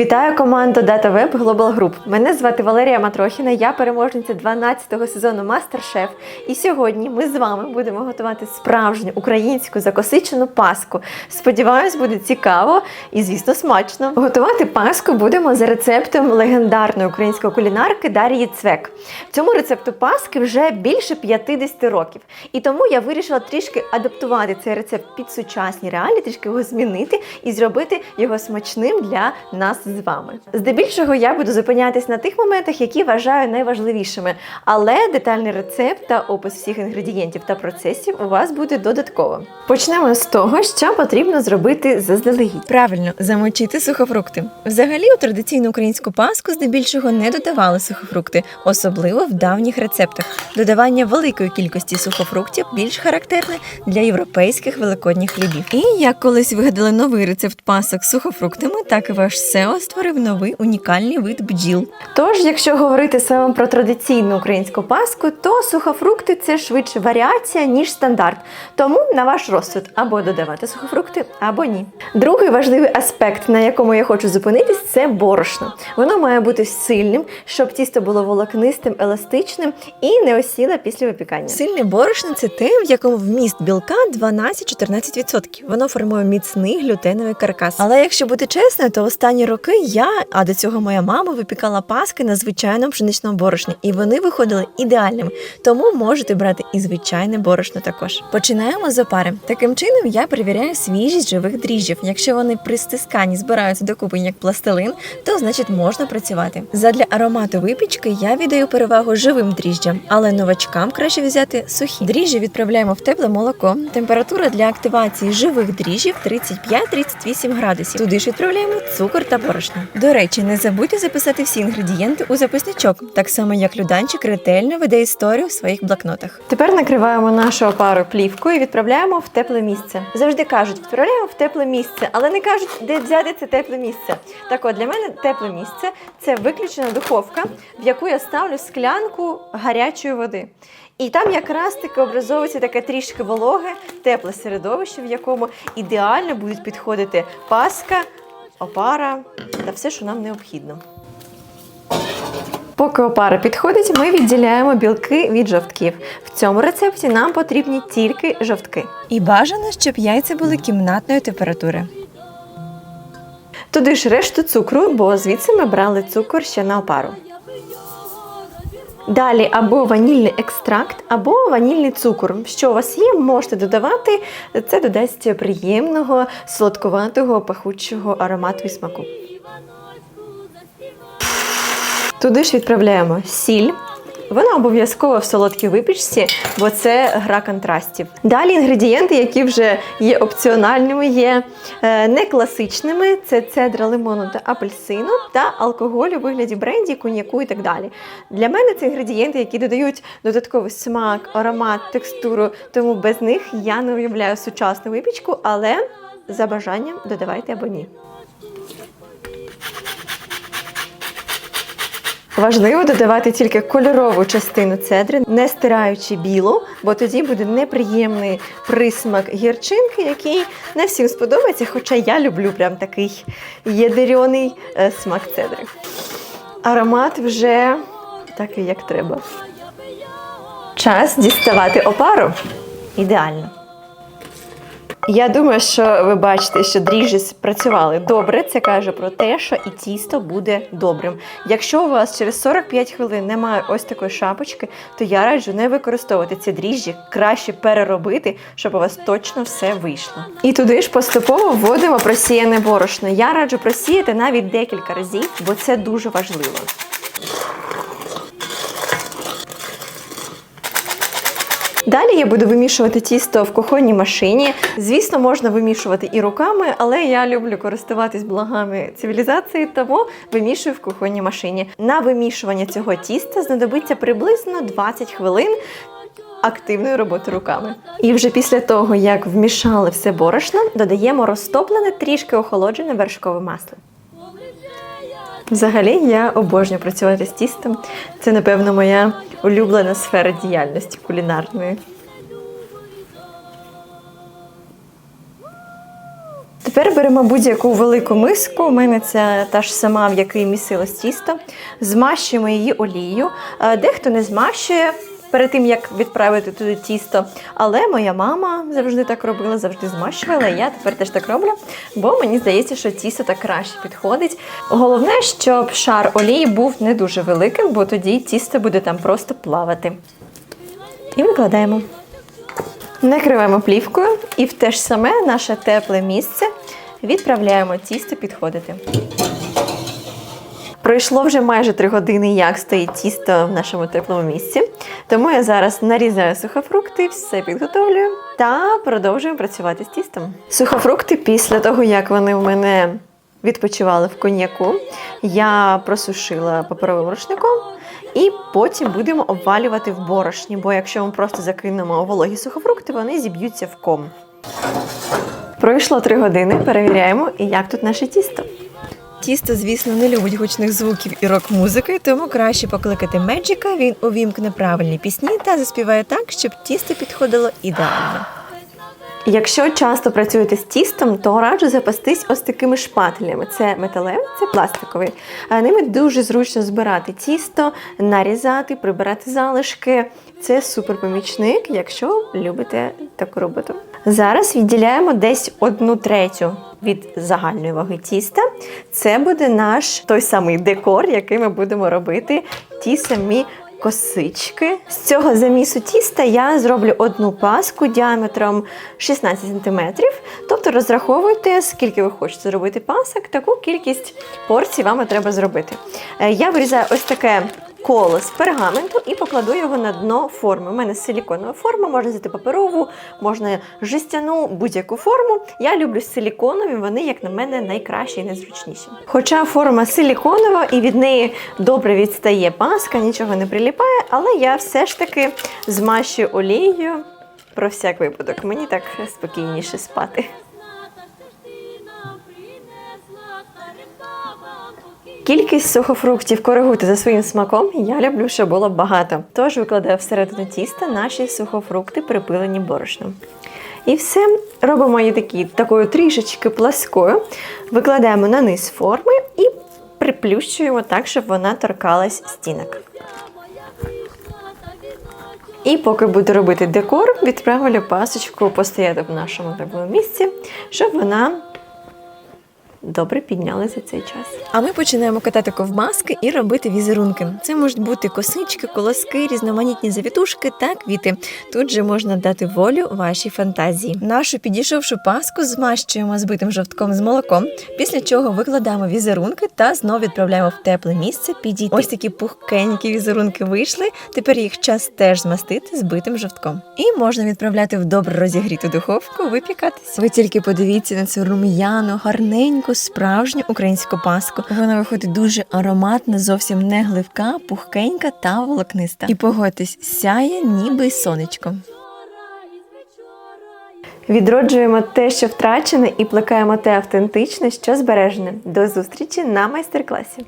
Вітаю команду Data Web Global Group. Мене звати Валерія Матрохіна, я переможниця 12-го сезону Мастер-Шеф. І сьогодні ми з вами будемо готувати справжню українську закосичену паску. Сподіваюсь, буде цікаво і, звісно, смачно. Готувати паску будемо за рецептом легендарної української кулінарки Дар'ї Цвек. Цьому рецепту паски вже більше 50 років. І тому я вирішила трішки адаптувати цей рецепт під сучасні реалії, трішки його змінити і зробити його смачним для нас з вами. Здебільшого я буду зупинятись на тих моментах, які вважаю найважливішими, але детальний рецепт та опис всіх інгредієнтів та процесів у вас буде додатково. Почнемо з того, що потрібно зробити заздалегідь. Правильно, замочити сухофрукти. Взагалі, у традиційну українську паску здебільшого не додавали сухофрукти, особливо в давніх рецептах. Додавання великої кількості сухофруктів більш характерне для європейських великодніх хлібів. І як колись вигадали новий рецепт пасок з сухофруктами, так і ваш SEO створив новий унікальний вид бджіл. Тож, якщо говорити саме про традиційну українську паску, то сухофрукти це швидше варіація, ніж стандарт. Тому на ваш розсуд або додавати сухофрукти, або ні. Другий важливий аспект, на якому я хочу зупинитись, це борошно. Воно має бути сильним, щоб тісто було волокнистим, еластичним і не осіло після випікання. Сильне борошно це те, в якому вміст білка 12-14%. Воно формує міцний глютеновий каркас. Але якщо бути чесною, то останні роки я, а до цього моя мама, випікала паски на звичайному пшеничному борошні, і вони виходили ідеальними. Тому можете брати і звичайне борошно також. Починаємо з опари. Таким чином я перевіряю свіжість живих дріжджів. Якщо вони при стисканні збираються докупи як пластилин, то значить можна працювати. Задля аромату випічки я віддаю перевагу живим дріжджам, але новачкам краще взяти сухі. Дріжджі відправляємо в тепле молоко. Температура для активації живих дріжджів 35-38 градусів. Туди ж відправляємо цукор та борошно. До речі, не забудьте записати всі інгредієнти у записничок, так само як Люданчик ретельно веде історію в своїх блокнотах. Тепер накриваємо нашу опару плівкою і відправляємо в тепле місце. Завжди кажуть, відправляємо в тепле місце, але не кажуть, де взяти це тепле місце. Так от для мене тепле місце це виключена духовка, в яку я ставлю склянку гарячої води. І там якраз таки образовується таке трішки вологе, тепле середовище, в якому ідеально будуть підходити паска, опара та все, що нам необхідно. Поки опара підходить, ми відділяємо білки від жовтків. В цьому рецепті нам потрібні тільки жовтки. І бажано, щоб яйця були кімнатної температури. Туди ж решту цукру, бо звідси ми брали цукор ще на опару. Далі або ванільний екстракт, або ванільний цукор. Що у вас є, можете додавати. Це додасть приємного, солодкуватого, пахучого аромату і смаку. Туди ж відправляємо сіль. Вона обов'язково в солодкій випічці, бо це гра контрастів. Далі інгредієнти, які вже є опціональними, є е, не класичними: це цедра лимону та апельсину та алкоголь у вигляді бренді, коньяку і так далі. Для мене це інгредієнти, які додають додатковий смак, аромат, текстуру. Тому без них я не уявляю сучасну випічку, але за бажанням додавайте або ні. Важливо додавати тільки кольорову частину цедри, не стираючи білу, бо тоді буде неприємний присмак гірчинки, який не всім сподобається, хоча я люблю прям такий ядерьоний е, смак цедри. Аромат вже такий, як треба. Час діставати опару. Ідеально. Я думаю, що ви бачите, що дріжджі спрацювали добре. Це каже про те, що і тісто буде добрим. Якщо у вас через 45 хвилин немає ось такої шапочки, то я раджу не використовувати ці дріжджі, краще переробити, щоб у вас точно все вийшло. І туди ж поступово вводимо просіяне борошно. Я раджу просіяти навіть декілька разів, бо це дуже важливо. Далі я буду вимішувати тісто в кухонній машині. Звісно, можна вимішувати і руками, але я люблю користуватись благами цивілізації, тому вимішую в кухонній машині. На вимішування цього тіста знадобиться приблизно 20 хвилин. Активної роботи руками. І вже після того, як вмішали все борошно, додаємо розтоплене трішки охолоджене вершкове масло. Взагалі, я обожнюю працювати з тістом. Це, напевно, моя улюблена сфера діяльності кулінарної. Тепер беремо будь-яку велику миску. У мене це та ж сама, в якій місилось тісто. Змащуємо її олією. Е, Дехто не змащує. Перед тим як відправити туди тісто, але моя мама завжди так робила, завжди змащувала. Я тепер теж так роблю, бо мені здається, що тісто так краще підходить. Головне, щоб шар олії був не дуже великим, бо тоді тісто буде там просто плавати. І викладаємо. Накриваємо плівкою і в те ж саме наше тепле місце відправляємо тісто підходити. Пройшло вже майже три години, як стоїть тісто в нашому теплому місці. Тому я зараз нарізаю сухофрукти, все підготовлюю та продовжуємо працювати з тістом. Сухофрукти після того, як вони у мене відпочивали в коньяку, я просушила паперовим рушником. І потім будемо обвалювати в борошні, бо якщо ми просто закинемо вологі сухофрукти, вони зіб'ються в ком. Пройшло три години, перевіряємо, як тут наше тісто. Тісто, звісно, не любить гучних звуків і рок-музики, тому краще покликати Меджика. Він увімкне правильні пісні та заспіває так, щоб тісто підходило ідеально. Якщо часто працюєте з тістом, то раджу запастись ось такими шпателями. Це металевий, це пластиковий. Ними дуже зручно збирати тісто, нарізати, прибирати залишки. Це суперпомічник, якщо любите таку роботу. Зараз відділяємо десь одну третю від загальної ваги тіста. Це буде наш той самий декор, який ми будемо робити ті самі косички. З цього замісу тіста я зроблю одну паску діаметром 16 см. Тобто розраховуйте, скільки ви хочете зробити пасок, таку кількість порцій вам треба зробити. Е, Я вирізаю ось таке коло з пергаменту і покладу його на дно форми. У мене силіконова форма, можна взяти паперову, можна жестяну, будь-яку форму. Я люблю силіконові, вони, як на мене, найкращі і найзручніші. Хоча форма силіконова і від неї добре відстає паска, нічого не приліпає, але я все ж таки змащую олією про всяк випадок. Мені так спокійніше спати. Кількість сухофруктів коригуйте за своїм смаком. Я люблю, щоб було багато. Тож викладаю всередину тіста наші сухофрукти, припилені борошном. І все робимо її такі, такою трішечки пласкою. Викладаємо на низ форми і приплющуємо так, щоб вона торкалась стінок. І поки буду робити декор, відправлю пасочку постояти в нашому теплому місці, щоб вона добре піднялася за цей час. А ми починаємо катати ковбаски і робити візерунки. Це можуть бути косички, колоски, різноманітні завітушки та квіти. Тут же можна дати волю вашій фантазії. Нашу підійшовшу паску змащуємо збитим жовтком з молоком, після чого викладаємо візерунки та знову відправляємо в тепле місце підійти. Ось такі пухкенькі візерунки вийшли. Тепер їх час теж змастити збитим жовтком. І можна відправляти в добре розігріту духовку, випікатись. Ви тільки подивіться на цю рум'яну, гарненьку, справжню українську паску. Вона виходить дуже ароматна, зовсім не гливка, пухкенька та волокниста. І погодьтесь, сяє ніби сонечко. Відроджуємо те, що втрачене, і плекаємо те автентичне, що збережене. До зустрічі на майстер-класі.